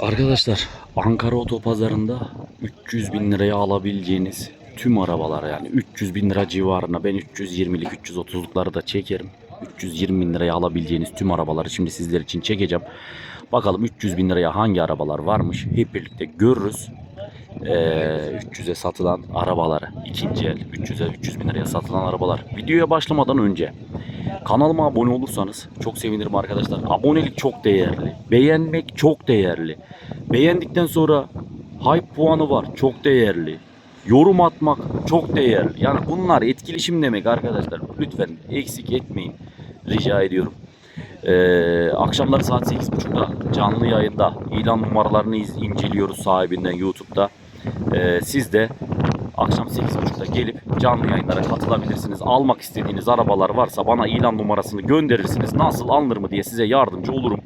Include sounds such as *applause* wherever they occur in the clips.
Arkadaşlar Ankara Otopazarı'nda 300 bin liraya alabileceğiniz tüm arabalar yani 300 bin lira civarına ben 320'lik 330'lukları da çekerim. 320 bin liraya alabileceğiniz tüm arabaları şimdi sizler için çekeceğim. Bakalım 300 bin liraya hangi arabalar varmış hep birlikte görürüz. Ee, 300'e satılan arabaları ikinci el 300'e 300 bin liraya satılan arabalar. Videoya başlamadan önce Kanalıma abone olursanız çok sevinirim arkadaşlar. Abonelik çok değerli. Beğenmek çok değerli. Beğendikten sonra hype puanı var. Çok değerli. Yorum atmak çok değerli. Yani bunlar etkileşim demek arkadaşlar. Lütfen eksik etmeyin. Rica ediyorum. Ee, akşamları saat 8.30'da canlı yayında ilan numaralarını inceliyoruz sahibinden YouTube'da. Ee, siz de akşam 8.30'da gelip canlı yayınlara katılabilirsiniz. Almak istediğiniz arabalar varsa bana ilan numarasını gönderirsiniz. Nasıl alınır mı diye size yardımcı olurum.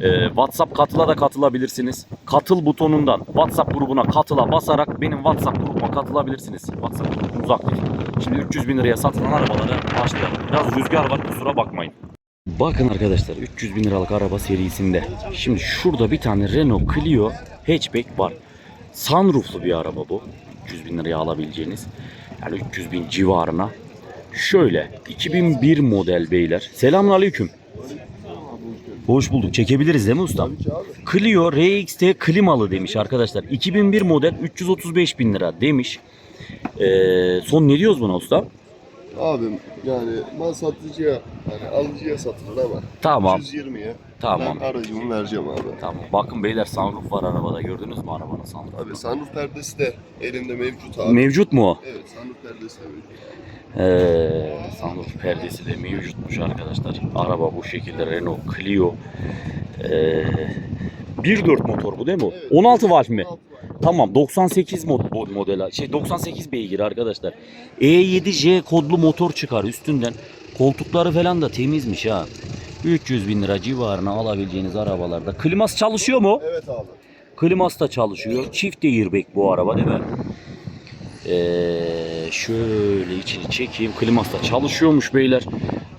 Ee, WhatsApp katıla da katılabilirsiniz. Katıl butonundan WhatsApp grubuna katıla basarak benim WhatsApp grubuma katılabilirsiniz. WhatsApp grubumuz aktif. Şimdi 300 bin liraya satılan arabalara başlayalım. Biraz rüzgar var kusura bakmayın. Bakın arkadaşlar 300 bin liralık araba serisinde. Şimdi şurada bir tane Renault Clio hatchback var. Sunrooflu bir araba bu. 300 bin liraya alabileceğiniz. Yani 300 bin civarına. Şöyle 2001 model beyler. Selamun aleyküm. Hoş bulduk. Çekebiliriz değil mi ustam? Clio RXT klimalı demiş arkadaşlar. 2001 model 335 bin lira demiş. Ee, son ne diyoruz buna ustam? Abim yani mal satıcıya yani alıcıya satılır ama Tamam. 120'ye Tamam. ben aracımı vereceğim abi. Tamam. Bakın beyler sunroof var arabada. Gördünüz mü arabanın sunroof? Abi sunroof perdesi de elimde mevcut abi. Mevcut mu o? evet sunroof perdesi de mevcut. Ee, sunroof perdesi de mevcutmuş arkadaşlar. Araba bu şekilde Renault Clio. Ee, 1.4 motor bu değil mi? Evet. 16 valf mi? 16 var. Tamam 98 mod, mod model şey 98 beygir arkadaşlar. E7J kodlu motor çıkar üstünden. Koltukları falan da temizmiş ha. 300 bin lira civarına alabileceğiniz arabalarda. Kliması çalışıyor mu? Evet abi. Kliması da çalışıyor. Çift airbag bu araba değil mi? Ee, şöyle içini çekeyim. Kliması da çalışıyormuş beyler.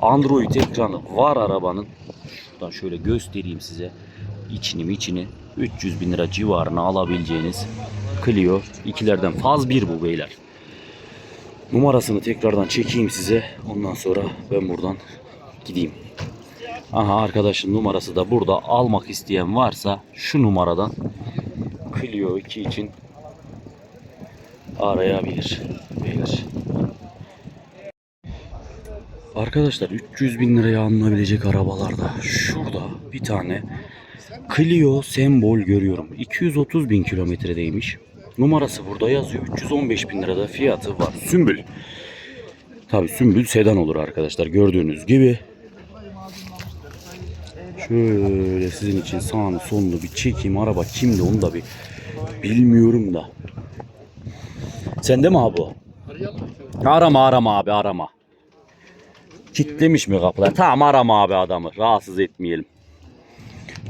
Android ekranı var arabanın. Şuradan şöyle göstereyim size. İçini içini 300 bin lira civarına alabileceğiniz Clio. ikilerden faz bir bu beyler. Numarasını tekrardan çekeyim size. Ondan sonra ben buradan gideyim. Aha arkadaşın numarası da burada. Almak isteyen varsa şu numaradan Clio 2 için arayabilir. Beyler. Arkadaşlar 300 bin liraya alınabilecek arabalarda şurada bir tane Clio sembol görüyorum. 230 bin kilometredeymiş. Numarası burada yazıyor. 315 bin lirada fiyatı var. Sümbül. Tabi sümbül sedan olur arkadaşlar gördüğünüz gibi. Şöyle sizin için sağını solunu bir çekeyim. Araba kimde onu da bir bilmiyorum da. Sende mi abi? Arama arama abi arama. Kitlemiş mi kapılar? Tamam arama abi adamı. Rahatsız etmeyelim.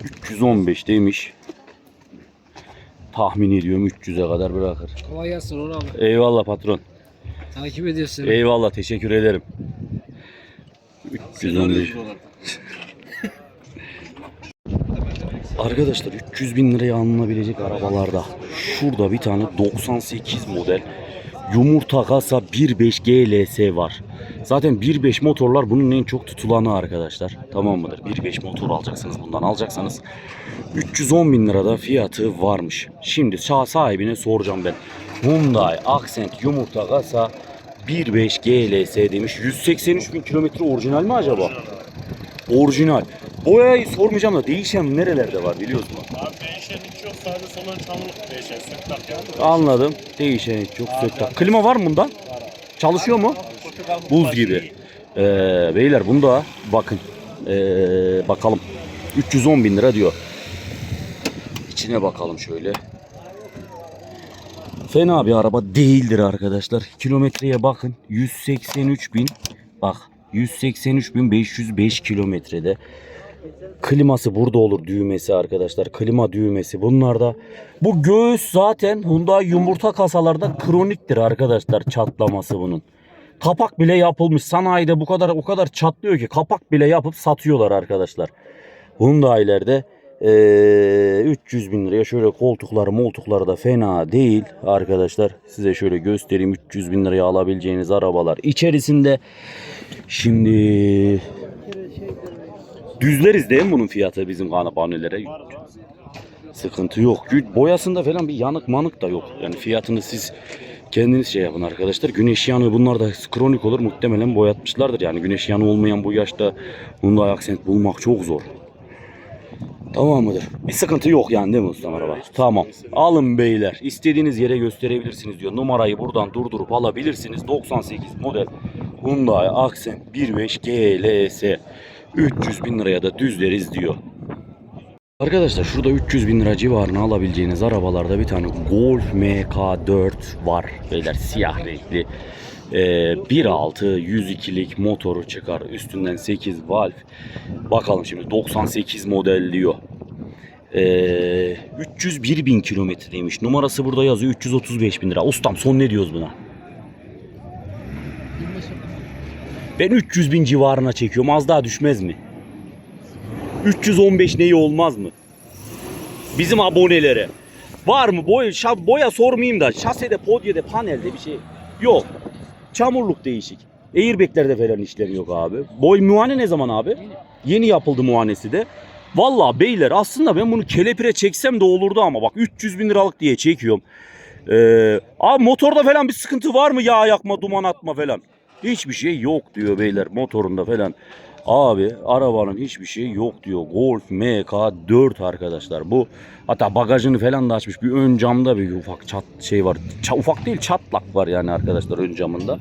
315 demiş. Tahmin ediyorum 300'e kadar bırakır. Kolay gelsin Onur abi. Eyvallah patron. Takip ediyorsun. Eyvallah teşekkür ederim. 315. *laughs* Arkadaşlar 300 bin liraya alınabilecek arabalarda şurada bir tane 98 model yumurta kasa 1.5 GLS var. Zaten 1.5 motorlar bunun en çok tutulanı arkadaşlar. Tamam mıdır? 1.5 motor alacaksınız bundan alacaksanız. 310 bin lirada fiyatı varmış. Şimdi sahibine soracağım ben. Hyundai Accent yumurta kasa 1.5 GLS demiş. 183 bin kilometre orijinal mi acaba? Orijinal. Boyayı sormayacağım da değişen nerelerde var biliyor musun? Abi değişen hiç yok sadece solun çamurluk değişen sök tak yani. Anladım. Değişen hiç yok. Sök tak. Klima var mı bunda? Çalışıyor mu? Buz gibi. Ee, beyler bunda bakın. Ee, bakalım. 310 bin lira diyor. İçine bakalım şöyle. Fena bir araba değildir arkadaşlar. Kilometreye bakın. 183 bin. Bak 183 bin 505 kilometrede. Kliması burada olur düğmesi arkadaşlar. Klima düğmesi bunlarda. Bu göğüs zaten Hyundai yumurta kasalarda kroniktir arkadaşlar çatlaması bunun. Kapak bile yapılmış. Sanayide bu kadar o kadar çatlıyor ki kapak bile yapıp satıyorlar arkadaşlar. Hyundai'lerde Ee, 300 bin liraya şöyle koltukları moltukları da fena değil arkadaşlar. Size şöyle göstereyim 300 bin liraya alabileceğiniz arabalar içerisinde. Şimdi düzleriz değil mi bunun fiyatı bizim panellere? Sıkıntı yok. Boyasında falan bir yanık manık da yok. Yani fiyatını siz kendiniz şey yapın arkadaşlar. Güneş yanığı bunlar da kronik olur. Muhtemelen boyatmışlardır. Yani güneş yanığı olmayan bu yaşta Hyundai Accent bulmak çok zor. Tamam mıdır? Bir sıkıntı yok yani değil mi ustam araba? Tamam. Alın beyler. İstediğiniz yere gösterebilirsiniz diyor. Numarayı buradan durdurup alabilirsiniz. 98 model Hyundai Accent 1.5 GLS. 300 bin liraya da düzleriz diyor. Arkadaşlar şurada 300 bin lira civarına alabileceğiniz arabalarda bir tane Golf MK4 var. Beyler siyah renkli. Ee, 1.6 102'lik motoru çıkar. Üstünden 8 valve. Bakalım şimdi 98 model diyor. Ee, 301 bin kilometredeymiş. Numarası burada yazıyor 335 bin lira. Ustam son ne diyoruz buna? Ben 300 bin civarına çekiyorum. Az daha düşmez mi? 315 neyi olmaz mı? Bizim abonelere. Var mı? Boya, şa- boya sormayayım da şasede, podyede, panelde bir şey yok. Çamurluk değişik. Airbag'lerde falan işlem yok abi. Boy muayene ne zaman abi? Yeni yapıldı muayenesi de. Vallahi beyler aslında ben bunu kelepire çeksem de olurdu ama bak 300 bin liralık diye çekiyorum. Ee, abi motorda falan bir sıkıntı var mı? Yağ yakma, duman atma falan. Hiçbir şey yok diyor beyler motorunda falan. Abi arabanın hiçbir şey yok diyor. Golf MK4 arkadaşlar bu. Hatta bagajını falan da açmış. Bir ön camda bir ufak çat şey var. Ça- ufak değil çatlak var yani arkadaşlar ön camında.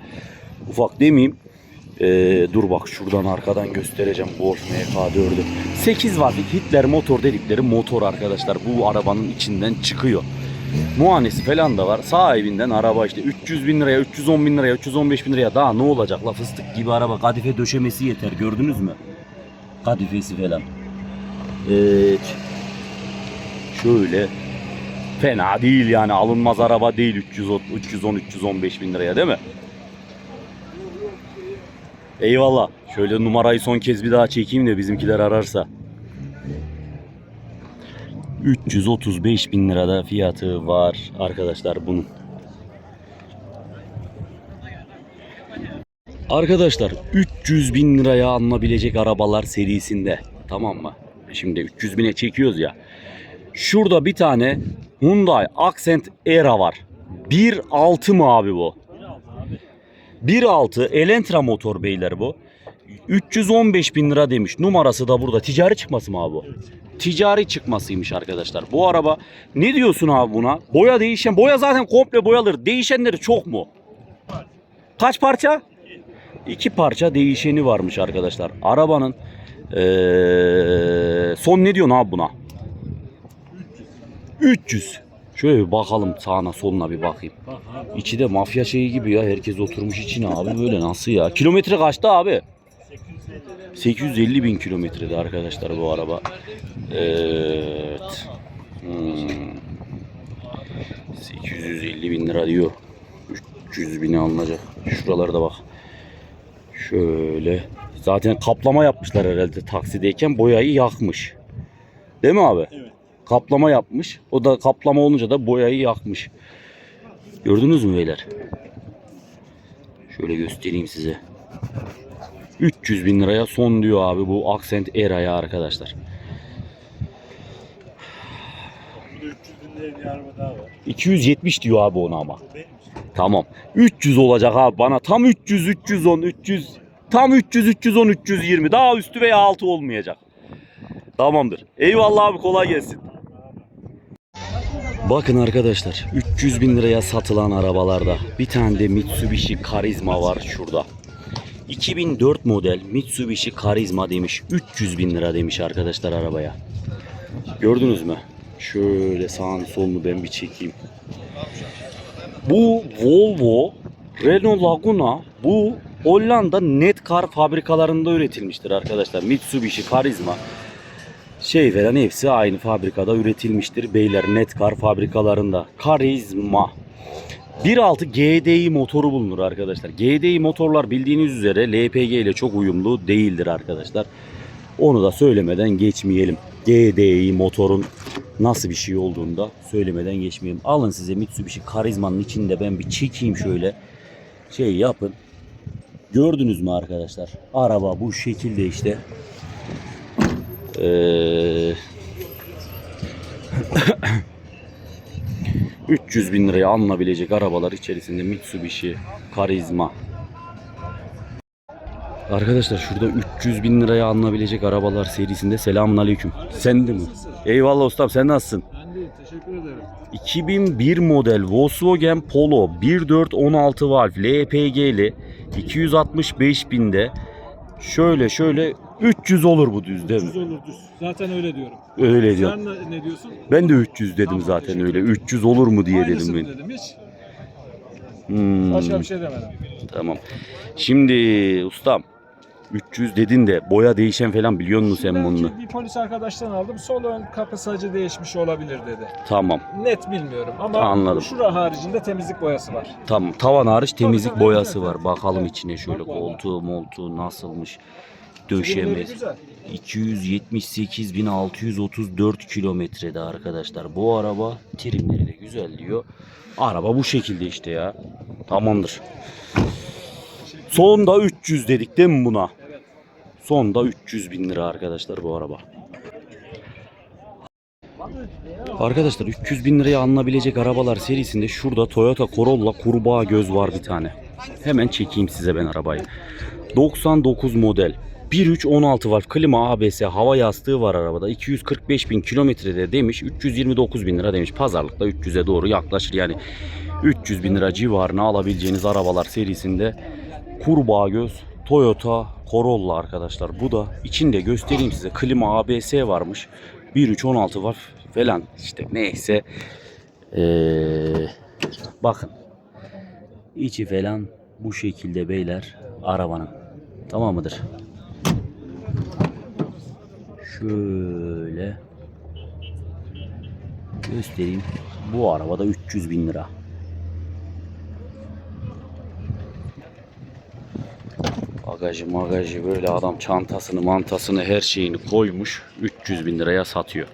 Ufak demeyeyim. Ee, dur bak şuradan arkadan göstereceğim Golf MK4'ü. 8 wattlık Hitler motor dedikleri motor arkadaşlar bu arabanın içinden çıkıyor. Muayenesi falan da var. Sahibinden araba işte 300 bin liraya, 310 bin liraya, 315 bin liraya daha ne olacak la fıstık gibi araba. Kadife döşemesi yeter gördünüz mü? Kadifesi falan. Evet. Şöyle. Fena değil yani alınmaz araba değil 310, 310, 315 bin liraya değil mi? Eyvallah. Şöyle numarayı son kez bir daha çekeyim de bizimkiler ararsa. 335 bin lirada fiyatı var arkadaşlar bunun. Arkadaşlar 300 bin liraya alınabilecek arabalar serisinde tamam mı? Şimdi 300 bine çekiyoruz ya. Şurada bir tane Hyundai Accent Era var. 1.6 mı abi bu? 1.6 Elantra motor beyler bu. 315 bin lira demiş. Numarası da burada. Ticari çıkması mı abi bu? Ticari çıkmasıymış arkadaşlar. Bu araba ne diyorsun abi buna? Boya değişen. Boya zaten komple boyalı. Değişenleri çok mu? Kaç parça? İki parça değişeni varmış arkadaşlar. Arabanın eee, son ne diyorsun abi buna? 300. Şöyle bir bakalım sağına soluna bir bakayım. İçi de mafya şeyi gibi ya. Herkes oturmuş içine abi böyle nasıl ya? Kilometre kaçtı abi? 850 bin kilometrede arkadaşlar bu araba. Evet. Hmm. 850 bin lira diyor. 300 bini alınacak. Şuralarda bak. Şöyle. Zaten kaplama yapmışlar herhalde taksideyken boyayı yakmış. Değil mi abi? Evet. Kaplama yapmış. O da kaplama olunca da boyayı yakmış. Gördünüz mü beyler? Şöyle göstereyim size. 300 bin liraya son diyor abi bu Accent Era'ya arkadaşlar. Burada 300 bin liraya bir araba daha var. 270 diyor abi ona ama. Tamam. 300 olacak abi bana. Tam 300, 310, 300. Tam 300, 310, 320. Daha üstü veya altı olmayacak. Tamamdır. Eyvallah abi kolay gelsin. Bakın arkadaşlar 300 bin liraya satılan arabalarda bir tane de Mitsubishi Karizma var şurada. 2004 model Mitsubishi Karizma demiş 300 bin lira demiş arkadaşlar arabaya. Gördünüz mü? Şöyle sağını solunu ben bir çekeyim. Bu Volvo, Renault Laguna, bu Hollanda Netcar fabrikalarında üretilmiştir arkadaşlar. Mitsubishi Karizma şey veren hepsi aynı fabrikada üretilmiştir. Beyler Netcar fabrikalarında. Karizma. 1.6 GDI motoru bulunur arkadaşlar. GDI motorlar bildiğiniz üzere LPG ile çok uyumlu değildir arkadaşlar. Onu da söylemeden geçmeyelim. GDI motorun nasıl bir şey olduğunu da söylemeden geçmeyelim. Alın size Mitsubishi Karizma'nın içinde ben bir çekeyim şöyle. Şey yapın. Gördünüz mü arkadaşlar? Araba bu şekilde işte. Ee, 300 bin liraya alınabilecek arabalar içerisinde Mitsubishi Karizma. Arkadaşlar şurada 300 bin liraya alınabilecek arabalar serisinde selamun aleyküm. Sen de mi? Eyvallah ustam sen nasılsın? Ben de teşekkür ederim. 2001 model Volkswagen Polo 1.4 valv LPG'li 265 binde şöyle şöyle 300 olur bu düz değil mi? 300 olur düz. Zaten öyle diyorum. Öyle diyor. Sen ne- ne diyorsun? Ben de 300 dedim Tamam, zaten teşekkür öyle. ederim. 300 olur mu diye Aynısını dedim ben. dedim hiç. Hmm, Başka bir şey demedim. Tamam. Şimdi ustam 300 dedin de boya değişen falan biliyor musun sen Belki bunu? bir polis arkadaştan aldım. Sol ön kapı sacı değişmiş olabilir dedi. Tamam. Net bilmiyorum ama Anladım. şura haricinde temizlik boyası var. Tamam. Tavan hariç temizlik tabii, boyası evet, var. evet. Bakalım Evet. içine şöyle Bak vallahi. koltuğu moltuğu nasılmış. Güzel. 278.634 kilometrede arkadaşlar. Bu araba trimleri de güzel diyor. Araba bu şekilde işte ya. Tamamdır. Sonda 300 dedik değil mi buna? Sonda 300 bin lira arkadaşlar bu araba. Arkadaşlar 300 bin liraya alınabilecek arabalar serisinde şurada Toyota Corolla kurbağa göz var bir tane. Hemen çekeyim size ben arabayı. 99 model. 1.3 16 var. Klima ABS hava yastığı var arabada. 245 bin kilometrede demiş. 329 bin lira demiş. Pazarlıkta 300'e doğru yaklaşır. Yani 300 bin lira civarına alabileceğiniz arabalar serisinde kurbağa göz Toyota Corolla arkadaşlar. Bu da içinde göstereyim size. Klima ABS varmış. 1.3 16 var falan işte neyse. Ee, bakın. İçi falan bu şekilde beyler arabanın. Tamam mıdır? Şöyle göstereyim. Bu arabada 300 bin lira. Bagajı magajı böyle adam çantasını mantasını her şeyini koymuş 300 bin liraya satıyor.